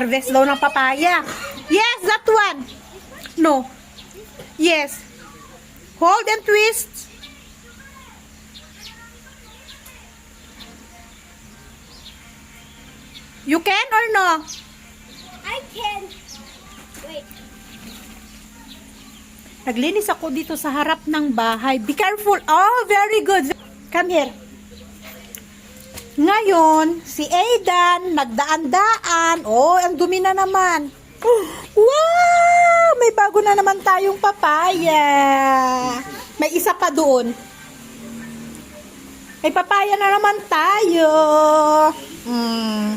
Mag-harvest daw ng papaya. Yes, that one. No. Yes. Hold and twist. You can or no? I can. Wait. Naglinis ako dito sa harap ng bahay. Be careful. Oh, very good. Come here. Ngayon, si Aidan, nagdaan-daan. Oh, ang dumi na naman. Wow! May bago na naman tayong papaya. May isa pa doon. May papaya na naman tayo. Mm.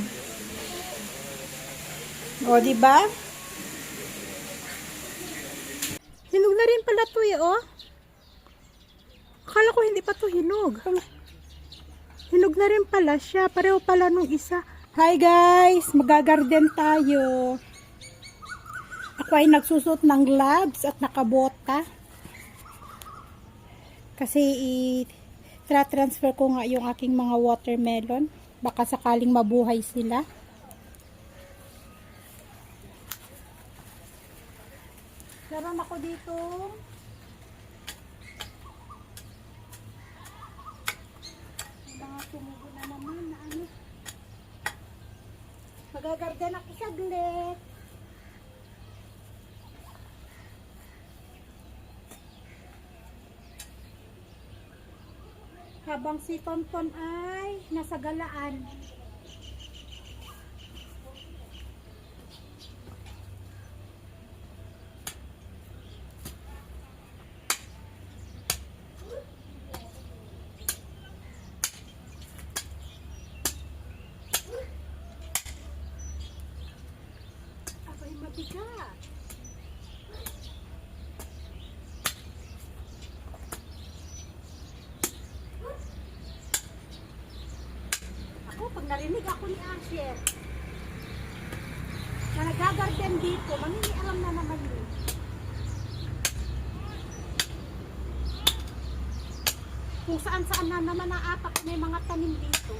O, di ba? Hinog na rin pala to eh, oh. Akala ko hindi pa to hinog. Hinog na rin pala siya. Pareho pala nung isa. Hi guys! Magagarden tayo. Ako ay nagsusot ng gloves at nakabota. Kasi i- tra-transfer ko nga yung aking mga watermelon. Baka sakaling mabuhay sila. Meron ako dito. May mga tumubo na naman na ano. Magagarden ako saglit. Habang si Tonton ay nasa galaan. Abay, mabigat. Ako, pag narinig Asher, na nagagarden dito, mangingialam na naman yun. Kung saan saan na naman naapak may mga tanim dito.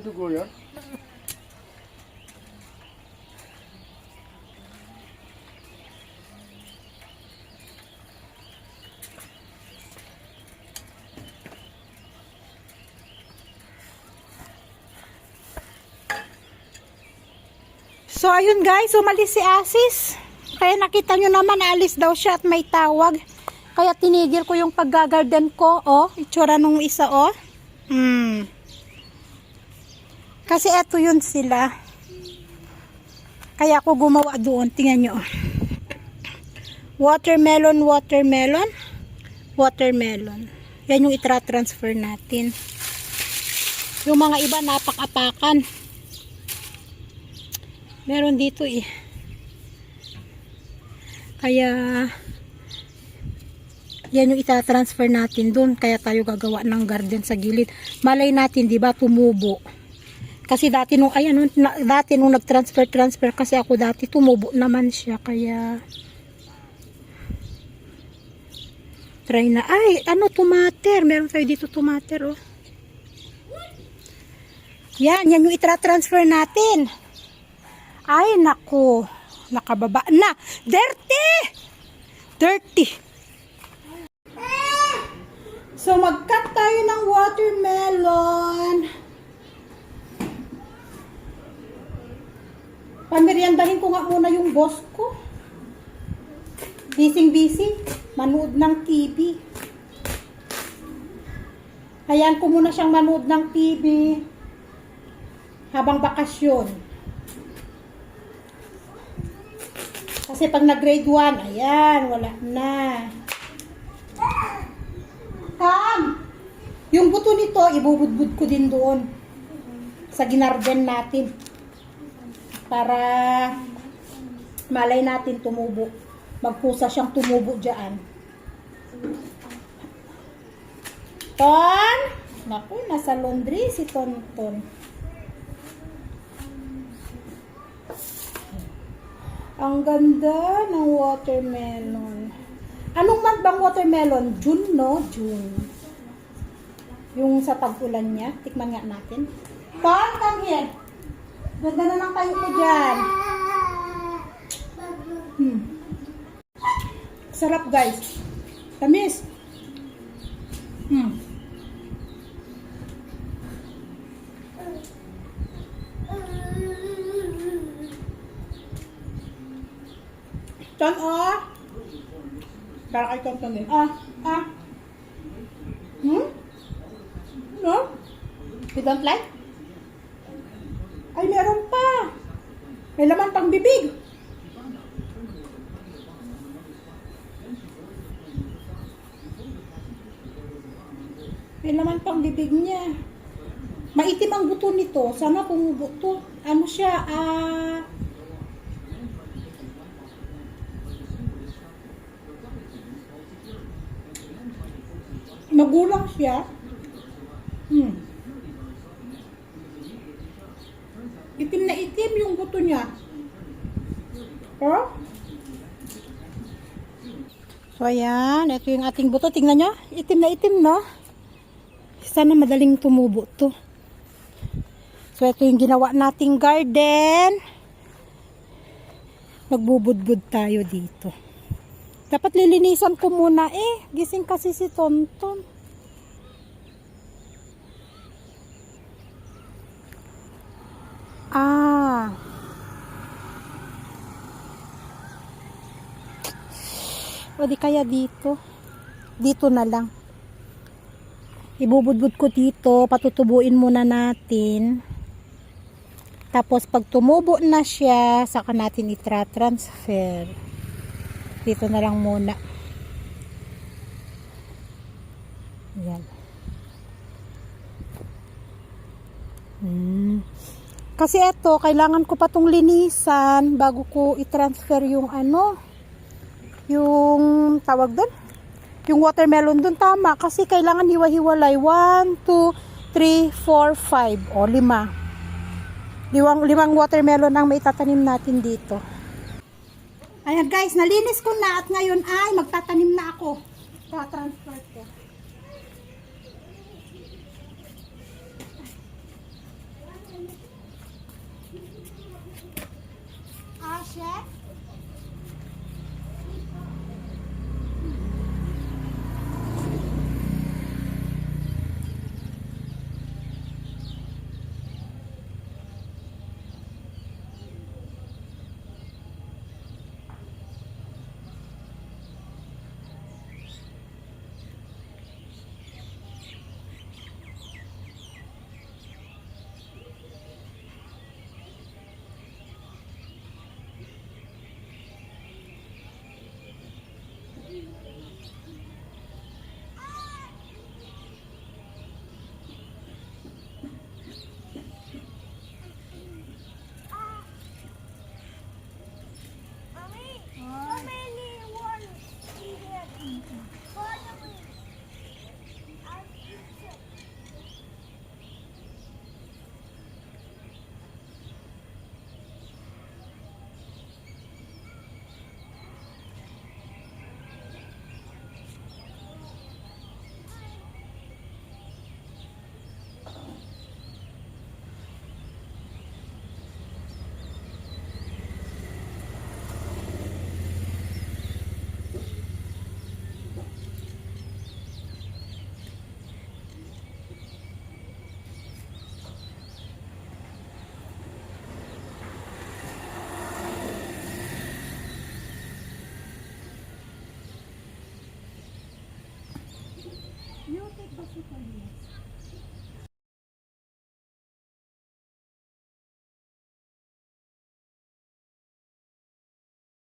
I need to go here. So, ayun guys, umalis si Asis. Kaya nakita nyo naman, alis daw siya at may tawag. Kaya tinigil ko yung paggagarden ko, oh. Itsura nung isa, oh. Hmm. Kasi eto yun sila. Kaya ako gumawa doon. Tingnan nyo. Watermelon, watermelon. Watermelon. Yan yung itra-transfer natin. Yung mga iba napak-apakan. Meron dito eh. Kaya yan yung ita-transfer natin doon. Kaya tayo gagawa ng garden sa gilid. Malay natin, di ba, tumubo. Kasi dati nung, ayan, nung, na, dati nung nag-transfer, transfer, kasi ako dati tumubo naman siya. Kaya, try na. Ay, ano, tumater. Meron tayo dito tumater, oh. Yan, yan yung itra-transfer natin. Ay, nako. Nakababa na. Dirty! Dirty. So, mag-cut tayo ng watermelon. Pameriendahin ko nga muna yung boss ko. Busy-busy. Manood ng TV. Hayaan ko muna siyang manood ng TV habang bakasyon. Kasi pag nag-grade 1, ayan, wala na. Tam! Yung buto nito, ibubudbud ko din doon. Sa ginarden natin. Para malay natin tumubo. Magpusa siyang tumubo dyan. Ton! Naku, nasa laundry si Tonton. Ang ganda ng watermelon. Anong month bang watermelon? June, no? June. Yung sa tag-ulan niya. Tikman nga natin. Pan, come here. Ganda na ng tayo ko dyan. Hmm. Sarap, guys. Tamis. Hmm. Ton, oh. Para kay Tonton din. Ah, ah. Hmm? No? You don't like? Ay, meron pa. May laman pang bibig. May laman pang bibig niya. Maitim ang buto nito. Sana kung buto, ano siya, ah... magulang siya. Hmm. Itim yung buto niya. Oh? So, ayan. Ito yung ating buto. Tingnan nyo. Itim na itim, no? Sana madaling tumubo to. So, ito yung ginawa nating garden. Magbubudbud tayo dito. Dapat lilinisan ko muna eh. Gising kasi si Tonton. Ah. O di kaya dito. Dito na lang. Ibubudbud ko dito. Patutubuin muna natin. Tapos pag tumubo na siya, saka natin itra-transfer. Dito na lang muna. Yan. Hmm. Kasi ito, kailangan ko pa tong linisan bago ko i-transfer yung ano, yung tawag doon, yung watermelon doon tama. Kasi kailangan hiwa-hiwalay. 1, 2, 3, 4, 5. O, lima. Limang, limang watermelon ang maitatanim natin dito. Ayan guys, nalinis ko na at ngayon ay magtatanim na ako. Pa-transfer ko. share 他说：“你。”